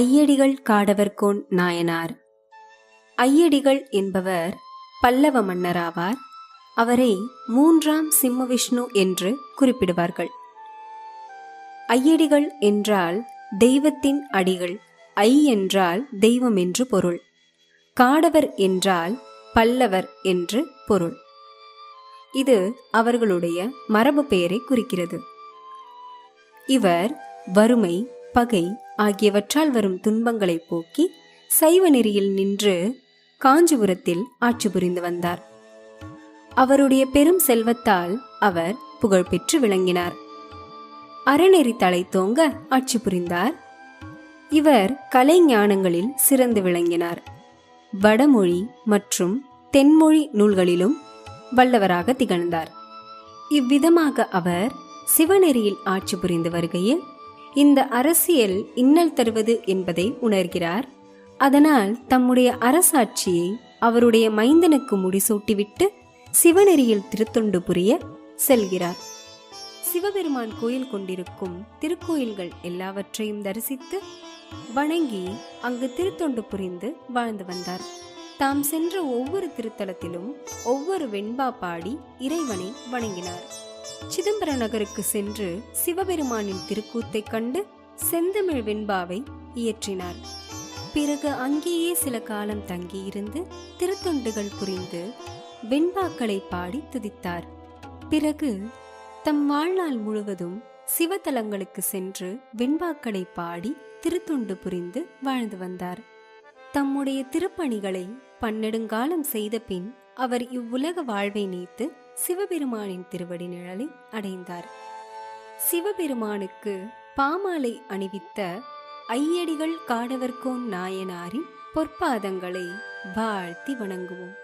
ஐயடிகள் காடவர்கோன் நாயனார். ஐயடிகள் என்பவர் பல்லவ மன்னராவார். அவரை மூன்றாம் சிம்ம விஷ்ணு என்று குறிப்பிடுவார்கள். ஐயடிகள் என்றால் தெய்வத்தின் அடிகள் ஐ என்றால் தெய்வம் என்று பொருள். காடவர் என்றால் பல்லவர் என்று பொருள். இது அவர்களுடைய மரபு பெயரை குறிக்கிறது. இவர் வறுமை பகை ஆகியவற்றால் வரும் துன்பங்களை போக்கி சைவ நெறியில் நின்று காஞ்சிபுரத்தில் ஆட்சி புரிந்து வந்தார். அவருடைய பெரும் செல்வத்தால் அவர் புகழ்பெற்று விளங்கினார். அறநெறி தலை தோங்க ஆட்சி புரிந்தார். இவர் கலை ஞானங்களில் சிறந்து விளங்கினார். வடமொழி மற்றும் தென்மொழி நூல்களிலும் வல்லவராக திகழ்ந்தார். இவ்விதமாக அவர் சிவநெறியில் ஆட்சி புரிந்து வருகையில் இந்த அரசியல் இன்னல் தருவது என்பதை உணர்கிறார். அதனால் தம்முடைய அரசாட்சியை அவருடைய மைந்தனுக்கு முடிசூட்டிவிட்டு சிவநெறியில் திருத்தொண்டு புரிய செல்கிறார். சிவபெருமான் கோயில் கொண்டிருக்கும் திருக்கோயில்கள் எல்லாவற்றையும் தரிசித்து வணங்கி அங்கு திருத்தொண்டு புரிந்து வாழ்ந்து வந்தார். தாம் சென்ற ஒவ்வொரு திருத்தலத்திலும் ஒவ்வொரு வெண்பா பாடி இறைவனை வணங்கினார். சிதம்பர நகருக்கு சென்று சிவபெருமானின் திருக்கூத்தைக் கண்டு செந்தமிழ் வெண்பாவை இயற்றினார். பிறகு அங்கேயே சில காலம் தங்கியிருந்து திருத்தொண்டுகள் புரிந்து வெண்பாக்களை பாடி துதித்தார். பிறகு தம் வாழ்நாள் முழுவதும் சிவத்தலங்களுக்கு சென்று வெண்பாக்களை பாடி திருத்தொண்டு புரிந்து வாழ்ந்து வந்தார். தம்முடைய திருப்பணிகளை பன்னெடுங்காலம் செய்த பின் அவர் இவ்வுலக வாழ்வை நீத்து சிவபெருமானின் திருவடி நிழலை அடைந்தார். சிவபெருமானுக்கு பாமாலை அணிவித்த ஐயடிகள் காடவர்கோன் நாயனாரின் பொற்பாதங்களை வாழ்த்தி வணங்குவோம்.